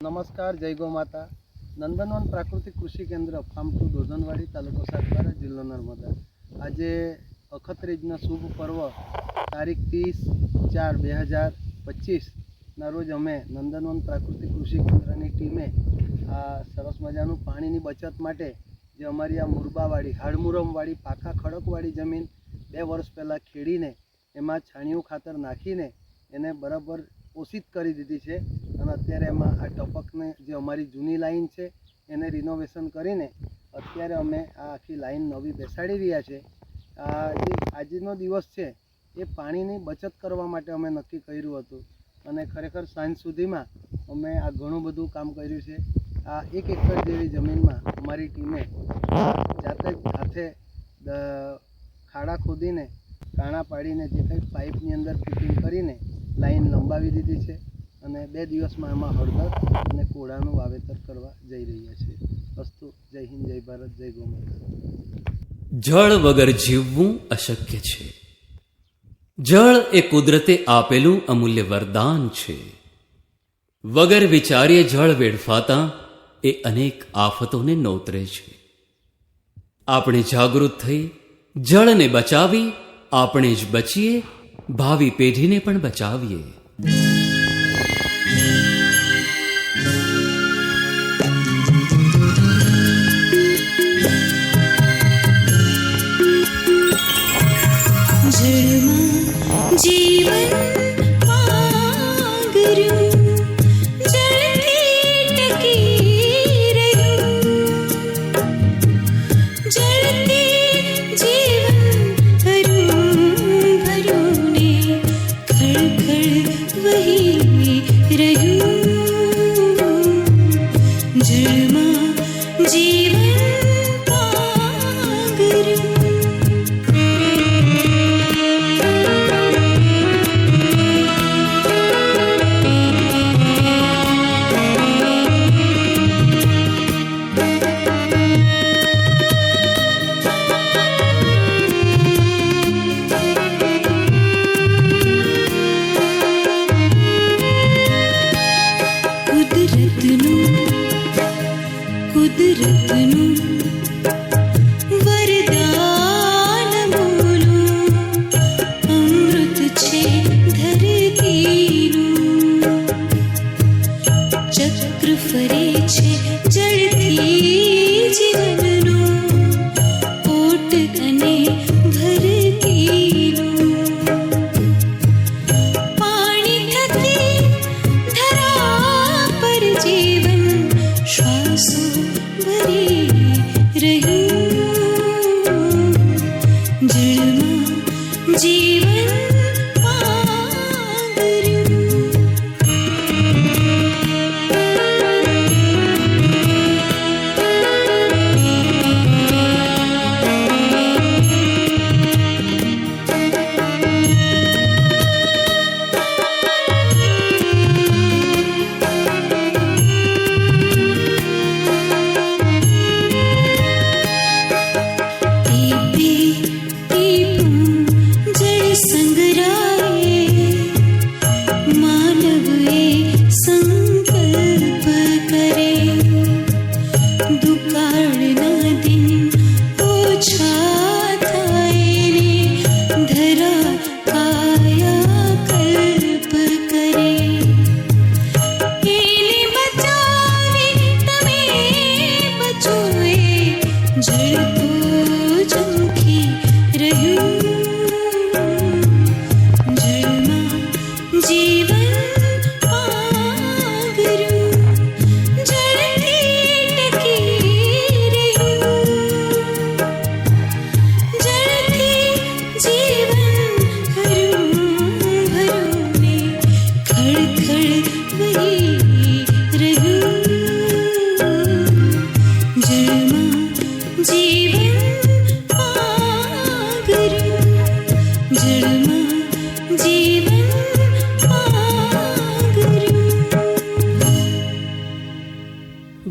નમસ્કાર, જય ગો માતા. નંદનવન પ્રાકૃતિક કૃષિ કેન્દ્ર ફાર્મ ટુ દોધનવાડી તાલુકો સાતબારા જિલ્લો નર્મદા. આજે અખત્રીજના શુભ પર્વ, તારીખ ત્રીસ ચાર બે હજાર પચીસના રોજ અમે નંદનવન પ્રાકૃતિક કૃષિ કેન્દ્રની ટીમે આ સરસ મજાનું પાણીની બચત માટે જે અમારી આ મુરબાવાળી હાડમુરમવાળી, પાકા ખડકવાળી જમીન બે વર્ષ પહેલાં ખેડીને એમાં છાણિયું ખાતર નાખીને એને બરાબર પોષિત કરી દીધી છે. અને અત્યારે એમાં આ ટપકને જે અમારી જૂની લાઈન છે, એને રિનોવેશન કરીને અત્યારે અમે આ આખી લાઈન નવી બેસાડી રહ્યા છે. આ જે આજનો દિવસ છે, એ પાણીની બચત કરવા માટે અમે નક્કી કર્યું હતું. અને ખરેખર સાંજ સુધીમાં અમે આ ઘણું બધું કામ કર્યું છે. આ એક એકર જેવી જમીનમાં અમારી ટીમે જાતે જ હાથે ખાડા ખોદીને, કાણા પાડીને જે કંઈક પાઇપની અંદર ફિટિંગ કરીને લાઈન લંબાવી દીધી છે. અને બે દિવસમાં એમાં હળદર અને કોળાનું વાવેતર કરવા જઈ રહ્યા છે અસ્તુ, જય હિન્દ, જય ભારત, જય ગોમાતા. જળ વગર જીવવું અશક્ય છે. જળ એ કુદરતે આપેલું અમૂલ્ય વરદાન છે. વગર વિચાર્યે જળ વેડફાતા એ અનેક આફતોને નોતરે છે. આપણે જાગૃત થઈ જળને બચાવી, આપણે જ બચીએ, ભાવિ પેઢીને પણ બચાવીએ. જીવન ધરતીનું ચક્ર ફરે છે જળથી જીવનનું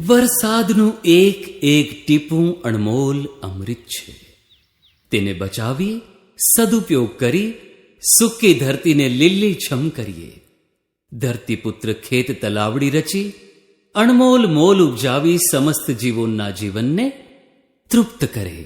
વરસાદનું એક એક ટીપું અણમોલ અમૃત છે. તેને બચાવી, સદુપયોગ કરી, સૂકી ધરતીને લીલીછમ કરીએ. ધરતીપુત્ર ખેત તલાવડી રચી, અણમોલ મોલ ઉપજાવી સમસ્ત જીવોના જીવનને તૃપ્ત કરે.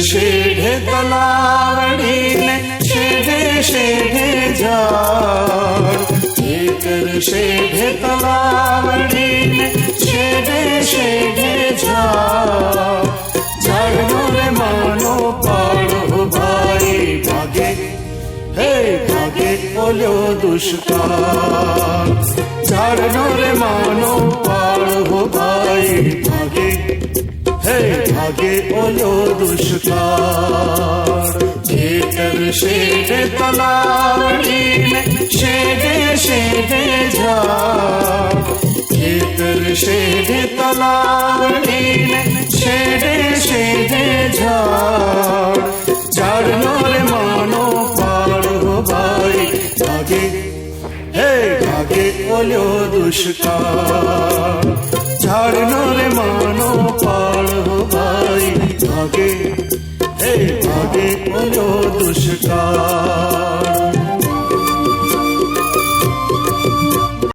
शेढे तलावडीने शेढे शेढे झाड चेतर शेढे तलावडीने शेढे शेढे झाड झाडमुळे मानो पाडो भाई भागे हे भागे ओलो दुष्काळ झाडमुळे मानो पाडो भाई भागे धागे ओलो दुष्कार जेतर शेड तलाडीन शेड शेड झाड जेतर शेड तलाडीन शेड मानो पार हो बाई हे धागे ओलो दुष्कार झाडनो ભાગે હે ભાગે ઓલ્યો દુષ્કાળ